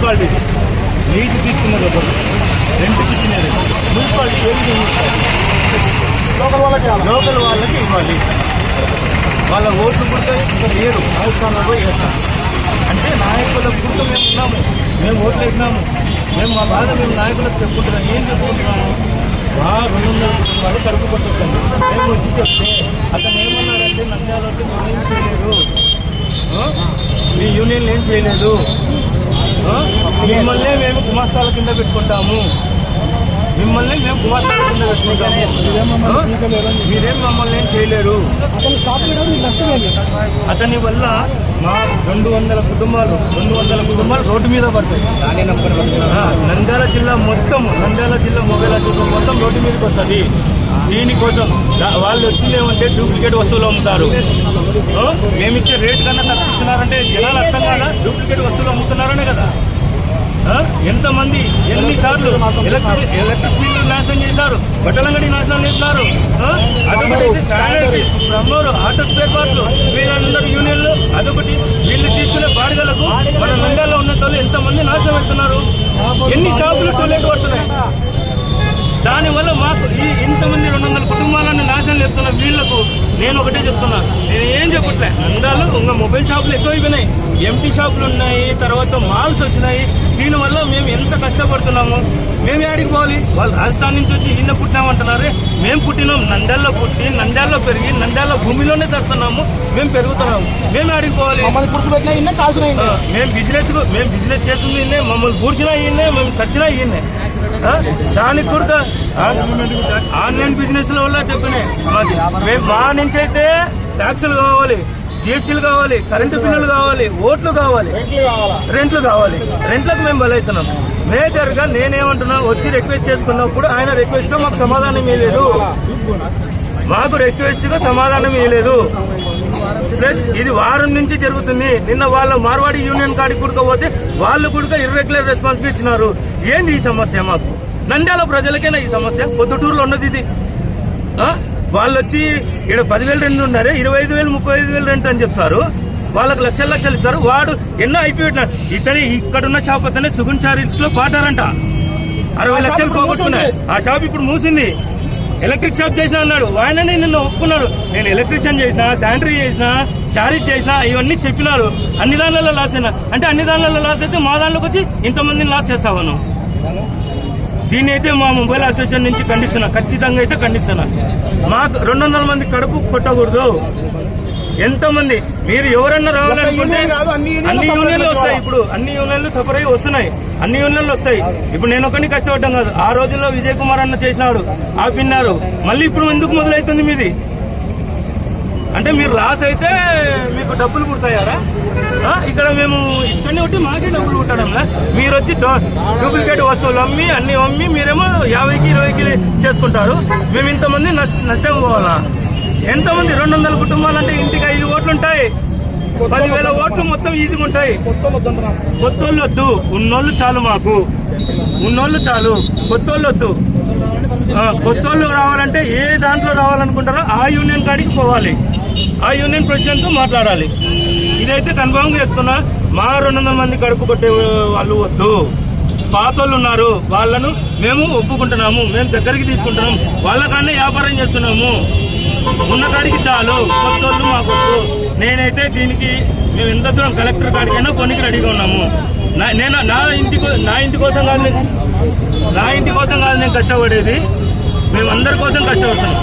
Municipality. Lease తీసుకున్నది ఒకటి రెంట్కి ఇచ్చినది మున్సిపాలిటీ లోకల్ వాళ్ళకి. లోకల్ వాళ్ళకి ఇవ్వాలి. వాళ్ళ ఓట్లు పుడితే ఇంకా లేరు. రాజస్థాన్లో పోయి వేస్తారు అంటే నాయకుల పుట్ట మేము ఉన్నాము. మేము ఓట్లు వేసినాము. మేము మా బాధ మేము నాయకులకు చెప్పుకుంటున్నాం. ఏం చెప్పుకుంటున్నాము? మా రెండు వందల కుటుంబాలు కడుపు కొట్టొద్దండి. మేము వచ్చి చెప్తే అతను ఏమన్నాడంటే నంద్యాల వద్ద మీరేం చేయలేదు? మీ యూనియన్ ఏం చేయలేదు? మిమ్మల్నే మేము గుమాస్తాల కింద పెట్టుకుంటాము. మిమ్మల్ని మేము? మీరేం మమ్మల్ని ఏం చేయలేరు. అతను వల్ల మా రెండు వందల కుటుంబాలు రెండు వందల కుటుంబాలు రోడ్డు మీద పడతాయి. నంద్యాల జిల్లా మొత్తం నంద్యాల జిల్లా మొబైల్ అసోసియేషన్ మొత్తం రోడ్డు మీదకి వస్తుంది. దీనికోసం వాళ్ళు వచ్చింది ఏమంటే డూప్లికేట్ వస్తువులు అమ్ముతారు. మేమిచ్చే రేట్ కన్నా తక్కువ ఇస్తున్నారంటే జనాలు అర్థం కాదా? డూప్లికేట్ వస్తువులు అమ్ముతున్నారనే కదా? ఎంతమంది ఎన్నిసార్లు ఎలక్ట్రిక్ ఎలక్ట్రిక్ బిల్లు నాశనం చేశారు? బట్టలంగడి నాశనం చేస్తారు అదొకటి శానిటరీ బ్రహ్మోరు ఆటో స్పేర్ పార్ట్లు వీళ్ళందరూ యూనియన్లు అదొకటి వీళ్ళు తీసుకునే బాడిగలకు మన నంద్యాలలో ఉన్న తోలు ఎంతమంది నాశనం అవుతున్నారు ఎన్ని షాపులు టోలెట్ పడుతున్నాయి దానివల్ల మాకు ఈ ఇంతమంది రెండు వందల కుటుంబాలను నాశనం చేస్తున్న వీళ్ళకు నేను ఒకటే చెప్తున్నా. నేను ఏం చెప్పట్లే. నందాలు ఇంకా మొబైల్ షాపులు ఎక్కువైపోయినాయి. ఎంటీ షాపులు ఉన్నాయి తర్వాత మాల్స్ వచ్చినాయి. దీనివల్ల మేము ఎంత కష్టపడుతున్నాము? మేము ఏడికి పోవాలి? వాళ్ళు రాజస్థాన్ నుంచి వచ్చి ఈయన పుట్టినామంటున్నారే. మేము పుట్టినాం నంద్యాలలో పుట్టి నంద్యాలలో పెరిగి నంద్యాల భూమిలోనే చేస్తున్నాము. మేము పెరుగుతున్నాము. మేము ఏడికి పోవాలి? మేము బిజినెస్ మేము బిజినెస్ చేస్తుంది ఈయనే, మమ్మల్ని పూడ్చినా ఈయనే మేము చచ్చినా ఈయనే దానికి కూడా ఆన్లైన్ బిజినెస్లో వల్ల చెప్పినాయి మా నుంచి అయితే ట్యాక్సులు కావాలి. జిఎస్టీలు కావాలి కరెంటు బిల్లులు కావాలి ఓట్లు కావాలి. రెంట్లు కావాలా? రెంట్లు కావాలి. రెంట్లకు మేము బలవుతున్నాం మేజర్గా నేనేమంటున్నా వచ్చి రిక్వెస్ట్ చేసుకున్నప్పుడు ఆయన రిక్వెస్ట్గా మాకు సమాధానం ఇవ్వలేదు మాకు రిక్వెస్ట్గా సమాధానం ఇవ్వలేదు ప్లస్ ఇది వారం నుంచి జరుగుతుంది. నిన్న వాళ్ళ మార్వాడి యూనియన్ కాడికి కూడకపోతే వాళ్ళు కూడా ఇర్రెగ్యులర్ రెస్పాన్స్గా ఇచ్చినారు. ఏంది ఈ సమస్య మాకు? నంద్యాల ప్రజలకైనా ఈ సమస్య? పొద్దుటూరులో ఉన్నది ఇది? వాళ్ళు వచ్చి ఇక్కడ పదివేలు రెండు ఉన్నారే ఇరవై ఐదు వేలు ముప్పై ఐదు వేలు రెంట్ అని చెప్తారు. వాళ్ళకి లక్షల లక్షలు ఇస్తారు. వాడు ఎన్నో అయిపోయినాడు ఇతని ఇక్కడున్న షాప్ అతనే సుగున్ చారీస్లో పాటారంట అరవై లక్షలు పోగొట్టుకున్నాయి. ఆ షాప్ ఇప్పుడు మూసింది. ఎలక్ట్రిక్ షాప్ చేసిన అన్నాడు. ఆయనని నిన్న ఒప్పుకున్నాడు. నేను ఎలక్ట్రీషియన్ చేసిన శానిటరీ చేసిన చారీజ్ చేసిన ఇవన్నీ చెప్పినారు. అన్ని దానిలలో లాస్ అయినా. అంటే అన్ని దానిలలో లాస్ అయితే మా దానిలోకి వచ్చి ఇంతమందిని లాస్ చేస్తావు నువ్వు దీన్ని అయితే మా మొబైల్ అసోసియేషన్ నుంచి ఖండిస్తున్నా. ఖచ్చితంగా అయితే ఖండిస్తున్నా. మాకు రెండు వందల మంది కడుపు కొట్టకూడదు. ఎంతమంది? మీరు ఎవరన్నా రావాలనుకుంటే అన్ని యూనియన్లు వస్తాయి. ఇప్పుడు. అన్ని యూనియన్లు సపరేట్ అయి వస్తున్నాయి. అన్ని యూనియన్లు వస్తాయి. ఇప్పుడు నేను ఒకరిని కష్టపడ్డాం కాదు. ఆ రోజుల్లో విజయ్ కుమార్ అన్న చేసినాడు. ఆపిన్నారు. మళ్ళీ ఇప్పుడు ఎందుకు మొదలవుతుంది మీది? అంటే మీరు లాస్ అయితే మీకు డబ్బులు కుడతాయారా? ఇక్కడ మేము ఇక్కడనే ఒకటి మాకే డబ్బులు పుట్టడంలా మీరు వచ్చి డూప్లికేట్ వస్తువులు అమ్మి అన్ని అమ్మి మీరేమో యాభైకి ఇరవైకి చేసుకుంటారు. మేము ఇంతమంది నష్ట- నష్టం పోవాలా? ఎంతమంది? రెండు వందల కుటుంబాలు అంటే ఇంటికి ఐదు ఓట్లు ఉంటాయి. పదివేల ఓట్లు మొత్తం ఈజీగా ఉంటాయి. కొత్తోళ్ళు వద్దు. ఉన్నోళ్ళు చాలు మాకు. ఉన్నోళ్ళు చాలు. కొత్తోళ్ళు వద్దు. కొత్తోళ్ళు రావాలంటే ఏ దాంట్లో రావాలనుకుంటారో ఆ యూనియన్ కాడికి పోవాలి. ఆ యూనియన్ ప్రెసిడెంట్తో మాట్లాడాలి. ఇదైతే కన్ఫామ్గా చెప్తున్నా మా రెండు వందల మంది కడుపు కొట్టే వాళ్ళు వద్దు. పాతోళ్ళు ఉన్నారు వాళ్ళను మేము ఒప్పుకుంటున్నాము మేము దగ్గరికి తీసుకుంటున్నాం వాళ్ళకన్నా వ్యాపారం చేస్తున్నాము. ఉన్నకాడికి చాలు కొత్తోళ్ళు మాకు నేనైతే దీనికి మేము ఎంత దూరం కలెక్టర్ కాడికైనా కొనికి రెడీగా ఉన్నాము. నా- నేను నా ఇంటి నా ఇంటి కోసం కాదు నేను- నా ఇంటి కోసం కాదు నేను కష్టపడేది. మేము అందరి కోసం కష్టపడుతున్నాం.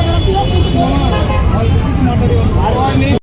మాట్లాడేవాళ్ళు